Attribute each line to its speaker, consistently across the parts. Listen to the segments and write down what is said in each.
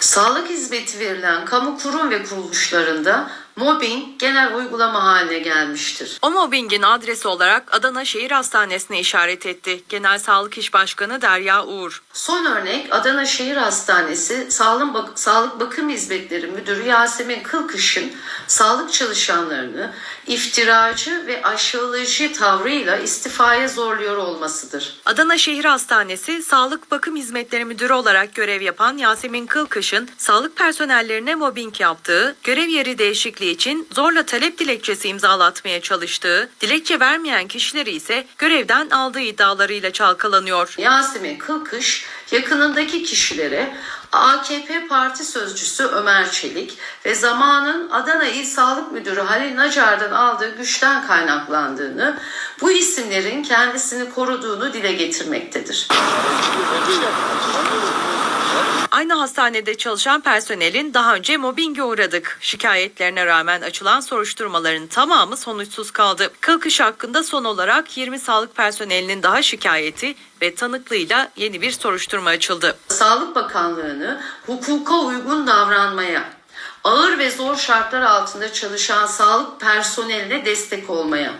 Speaker 1: Sağlık hizmeti verilen kamu kurum ve kuruluşlarında mobbing genel uygulama haline gelmiştir.
Speaker 2: O mobbingin adresi olarak Adana Şehir Hastanesi'ne işaret etti. Genel Sağlık İş Başkanı Derya Uğur.
Speaker 1: Son örnek Adana Şehir Hastanesi Sağlık, Bak- Sağlık Bakım Hizmetleri Müdürü Yasemin Kılkış'ın sağlık çalışanlarını iftiracı ve aşağılayıcı tavrıyla istifaya zorluyor olmasıdır.
Speaker 2: Adana Şehir Hastanesi Sağlık Bakım Hizmetleri Müdürü olarak görev yapan Yasemin Kılkış'ın sağlık personellerine mobbing yaptığı, görev yeri değişikliği için zorla talep dilekçesi imzalatmaya çalıştığı, dilekçe vermeyen kişileri ise görevden aldığı iddialarıyla çalkalanıyor.
Speaker 1: Yasemin Kılkış yakınındaki kişilere AKP Parti Sözcüsü Ömer Çelik ve zamanın Adana İl Sağlık Müdürü Halil Nacar'dan aldığı güçten kaynaklandığını, bu isimlerin kendisini koruduğunu dile getirmektedir.
Speaker 2: Aynı hastanede çalışan personelin daha önce mobbinge uğradık. Şikayetlerine rağmen açılan soruşturmaların tamamı sonuçsuz kaldı. Kılkış hakkında son olarak 20 sağlık personelinin daha şikayeti ve tanıklığıyla yeni bir soruşturma açıldı.
Speaker 1: Sağlık Bakanlığı'nı hukuka uygun davranmaya, ağır ve zor şartlar altında çalışan sağlık personeline destek olmaya,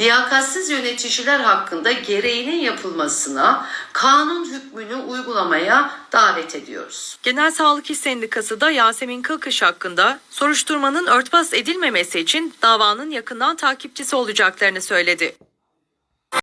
Speaker 1: liyakatsiz yöneticiler hakkında gereğinin yapılmasına, kanun hükmünü uygulamaya davet ediyoruz.
Speaker 2: Genel Sağlık İş Sendikası da Yasemin Kılkış hakkında soruşturmanın örtbas edilmemesi için davanın yakından takipçisi olacaklarını söyledi.